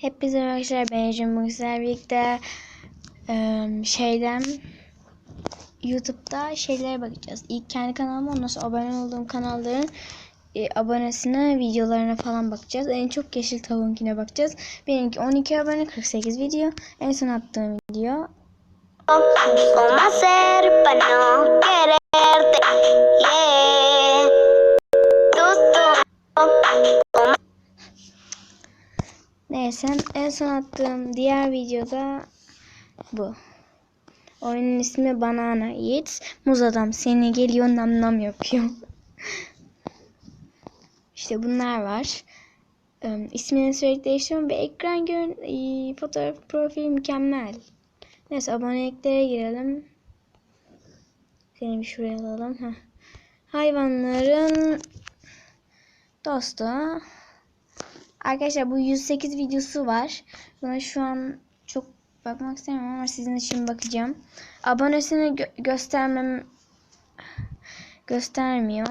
Hepinize arkadaşlar ben sizlerle birlikte şeyden YouTube'da şeylere bakacağız. İlk kendi kanalıma ondan sonra abone olduğum kanalların e, abonesine, videolarına falan bakacağız. En çok Yeşil Tavuğunkine bakacağız. Benimki 12 abone, 48 video. En son attığım video. Neyse en son attığım diğer videoda bu. Oyunun ismi Banana Eats. Muz adam seni geliyor nam nam yapıyor. işte bunlar var. Ee, ismini sürekli değiştiriyorum ve ekran görün ee, fotoğraf profili mükemmel. Neyse aboneliklere girelim. Seni bir şuraya alalım. Heh. Hayvanların dostu. Arkadaşlar bu 108 videosu var. Buna şu an çok bakmak istemiyorum ama sizin için bakacağım. Abonesini gö- göstermem göstermiyor.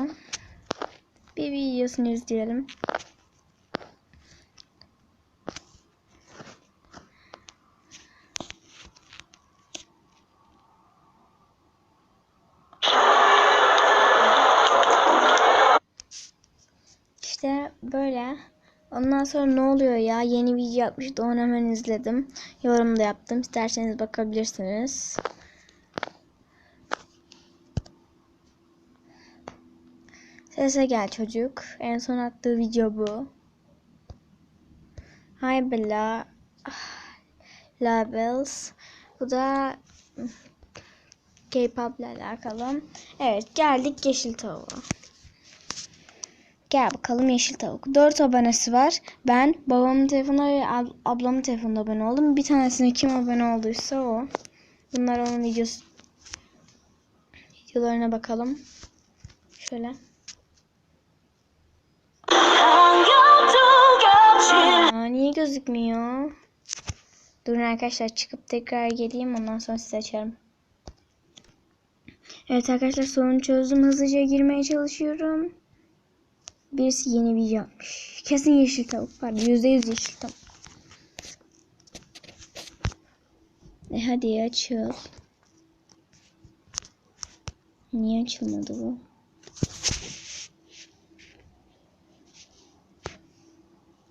Bir videosunu izleyelim. İşte böyle. Ondan sonra ne oluyor ya? Yeni video yapmıştı. Onu hemen izledim. Yorum da yaptım. İsterseniz bakabilirsiniz. Sese gel çocuk. En son attığı video bu. Hi Bella. Labels. Bu da K-pop ile alakalı. Evet geldik yeşil tavuğa. Gel bakalım yeşil tavuk. 4 abonesi var. Ben babamın telefonuna ve ab- ablamın telefonuna abone oldum. Bir tanesine kim abone olduysa o. Bunlar onun videosu. Videolarına bakalım. Şöyle. Aa, niye gözükmüyor? Durun arkadaşlar çıkıp tekrar geleyim ondan sonra size açarım. Evet arkadaşlar sorunu çözdüm. Hızlıca girmeye çalışıyorum. Birisi yeni video yapmış. Kesin yeşil tavuk. Pardon yüzde yüz yeşil tavuk. E hadi açıl. Niye açılmadı bu?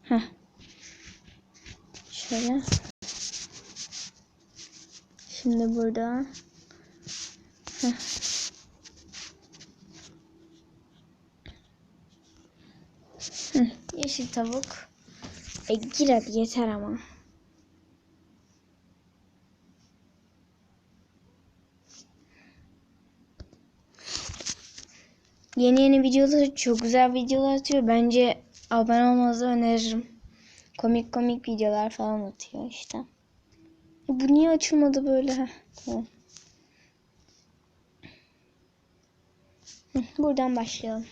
Heh. Şöyle. Şimdi burada. Heh. Yeşil tavuk. E gir hadi yeter ama. Yeni yeni videolar çok güzel videolar atıyor. Bence abone olmanızı öneririm. Komik komik videolar falan atıyor işte. E bu niye açılmadı böyle? Heh, Buradan başlayalım.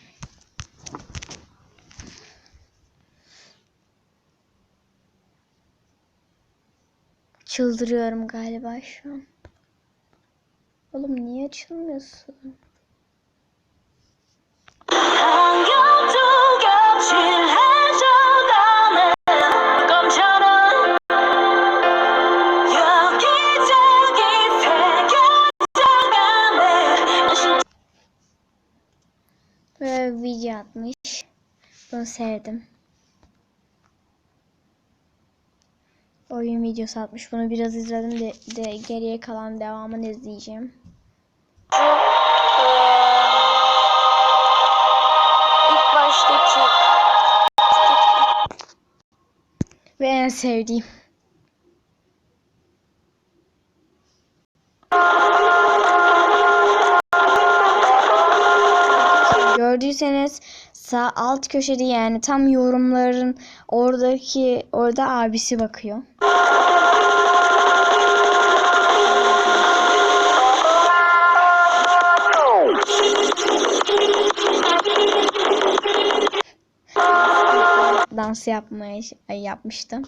Çıldırıyorum galiba şu an. Oğlum niye açılmıyorsun? Böyle video atmış. Bunu sevdim. Oyun videosu atmış. Bunu biraz izledim de, de geriye kalan devamını izleyeceğim. İlk baştaki Ve en sevdiğim. Gördüyseniz sağ alt köşede yani tam yorumların oradaki orada abisi bakıyor. dans yapmaya ay, yapmıştım.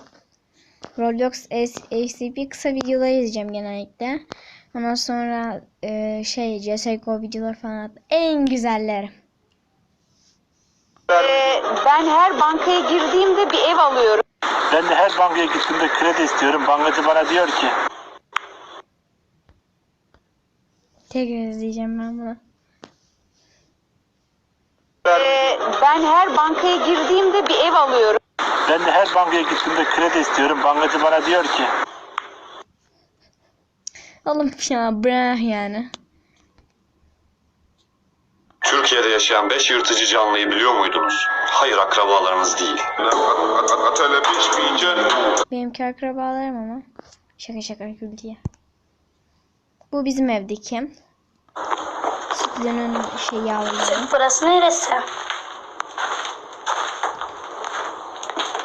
Roblox ACP kısa videoları izleyeceğim genellikle. Ondan sonra e, şey CSGO videolar falan en güzelleri. Ee, ben her bankaya girdiğimde bir ev alıyorum. Ben de her bankaya gittiğimde kredi istiyorum. Bankacı bana diyor ki Tekrar izleyeceğim ben bunu. Ee, ben her bankaya girdiğimde bir ev alıyorum. ben de her bankaya gittiğimde kredi istiyorum. Bankacı bana diyor ki Oğlum ya bırak yani. Türkiye'de yaşayan 5 yırtıcı canlıyı biliyor muydunuz? Hayır akrabalarınız değil. Benimki akrabalarım ama. Şaka şaka gül diye. Bu bizim evdeki. Sütlerin şey yavruları. Burası neresi?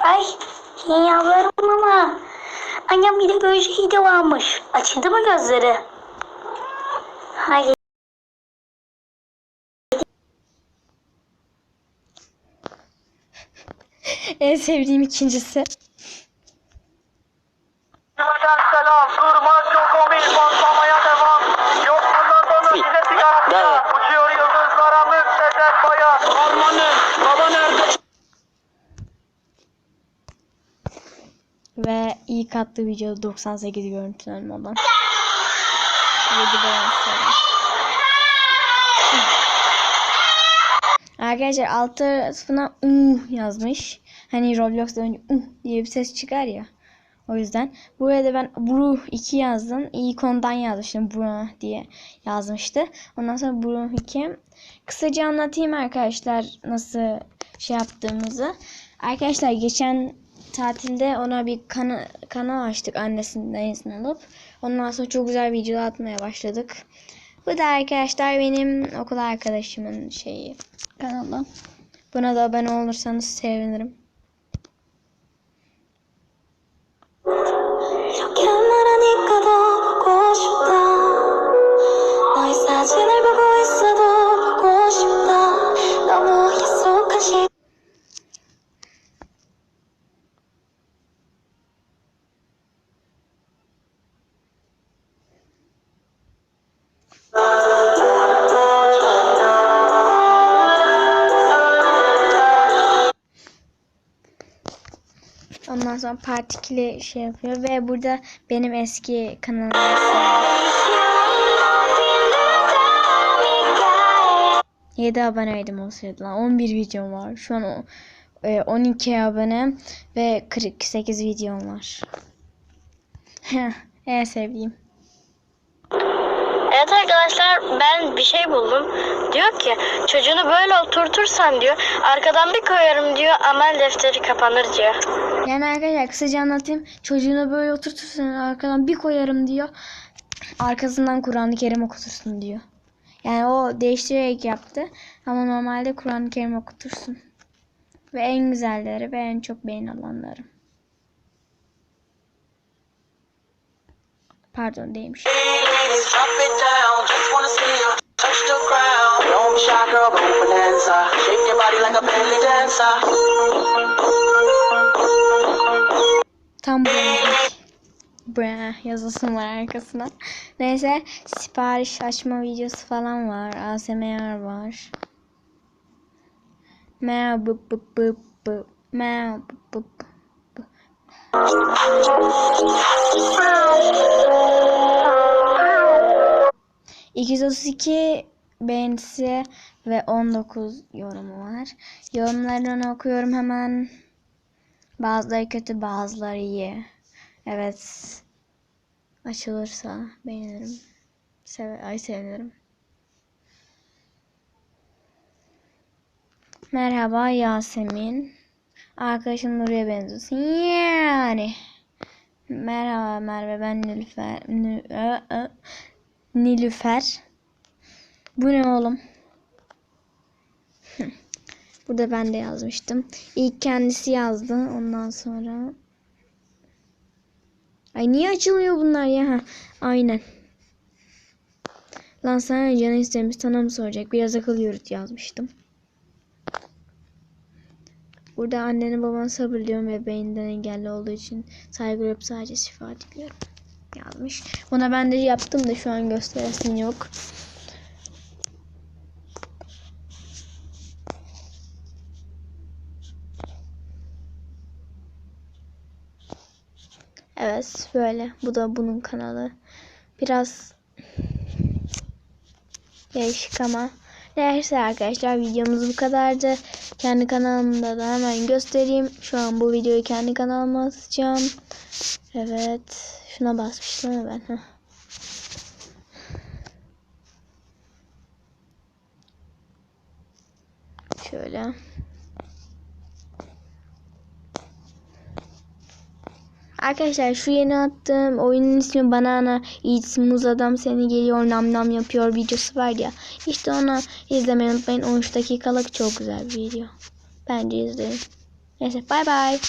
Ay yeni yavrularım ama. Annem bir de böyle şey de varmış. Açıldı mı gözleri? Hayır. En sevdiğim ikincisi. Patlamaya devam. Yok bundan sonra size. Uçuyor yıldızlara baba nerede? Ve ilk attığı video 98 görüntülenme olan. 7 beğen sonra. Arkadaşlar alt tarafına uh yazmış. Hani Roblox'ta önce uh diye bir ses çıkar ya. O yüzden buraya da ben Bruh 2 yazdım. İlk ondan yazmıştım Bruh diye yazmıştı. Ondan sonra Bruh 2. Kısaca anlatayım arkadaşlar nasıl şey yaptığımızı. Arkadaşlar geçen tatilde ona bir kana kanal açtık annesinden izin alıp. Ondan sonra çok güzel videolar atmaya başladık. Bu da arkadaşlar benim okul arkadaşımın şeyi kanalı. Buna da abone olursanız sevinirim. Ondan sonra partikli şey yapıyor ve burada benim eski kanalım. 7 aboneydim olsaydı lan. 11 videom var. Şu an o, e, 12 abone ve 48 videom var. en sevdiğim. Evet arkadaşlar ben bir şey buldum. Diyor ki çocuğunu böyle oturtursan diyor arkadan bir koyarım diyor amel defteri kapanır diyor. Yani arkadaşlar kısaca anlatayım. Çocuğunu böyle oturtursun arkadan bir koyarım diyor. Arkasından Kur'an-ı Kerim okutursun diyor. Yani o değiştirerek yaptı. Ama normalde Kur'an-ı Kerim okutursun. Ve en güzelleri ve en çok beğenilenleri. Belly dancer. Tam beğendik. Bra yazısım var arkasına. Neyse sipariş açma videosu falan var. ASMR var. Merhaba bı bı bı bı. Merhaba bı bı. 232 beğenisi ve 19 yorumu var. Yorumlarını okuyorum hemen. Bazıları kötü, bazıları iyi. Evet. Açılırsa beğenirim. Seve ay sevinirim. Merhaba Yasemin. Arkadaşın Nuri'ye benziyorsun. Yani. Merhaba Merve ben Nilüfer. Nilüfer. Bu ne oğlum? Burada ben de yazmıştım. İlk kendisi yazdı. Ondan sonra Ay niye açılmıyor bunlar ya? Ha, aynen. Lan sana canı istemiş sana mı soracak? Biraz akıl yürüt yazmıştım. Burada anneni babanı sabırlıyorum ve beyinden engelli olduğu için saygı duyup sadece şifa diliyorum. Yazmış. Buna ben de yaptım da şu an gösteresin yok. Evet böyle. Bu da bunun kanalı. Biraz değişik ama. Neyse arkadaşlar videomuz bu kadardı. Kendi kanalımda da hemen göstereyim. Şu an bu videoyu kendi kanalıma atacağım. Evet. Şuna basmıştım ben. Heh. Şöyle. Arkadaşlar şu yeni attığım oyunun ismi Banana Eats Muz Adam Seni Geliyor Nam Nam Yapıyor videosu var ya. İşte onu izlemeyi unutmayın. 13 dakikalık çok güzel bir video. Bence izleyin. Neyse bay bay.